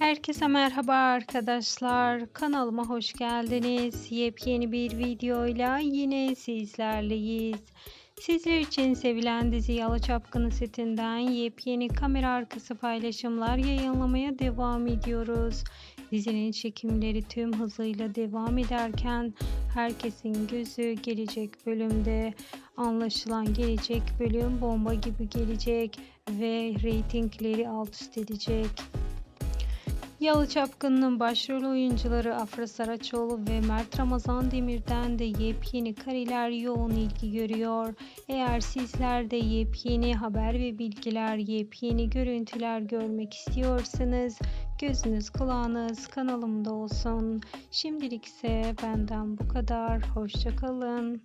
Herkese merhaba arkadaşlar. Kanalıma hoş geldiniz. Yepyeni bir videoyla yine sizlerleyiz. Sizler için sevilen dizi Yalı Çapkını setinden yepyeni kamera arkası paylaşımlar yayınlamaya devam ediyoruz. Dizinin çekimleri tüm hızıyla devam ederken herkesin gözü gelecek bölümde anlaşılan gelecek bölüm bomba gibi gelecek ve reytingleri alt üst edecek. Yalı Çapkın'ın başrol oyuncuları Afra Saraçoğlu ve Mert Ramazan Demir'den de yepyeni kareler yoğun ilgi görüyor. Eğer sizler de yepyeni haber ve bilgiler, yepyeni görüntüler görmek istiyorsanız gözünüz kulağınız kanalımda olsun. Şimdilik ise benden bu kadar. Hoşçakalın.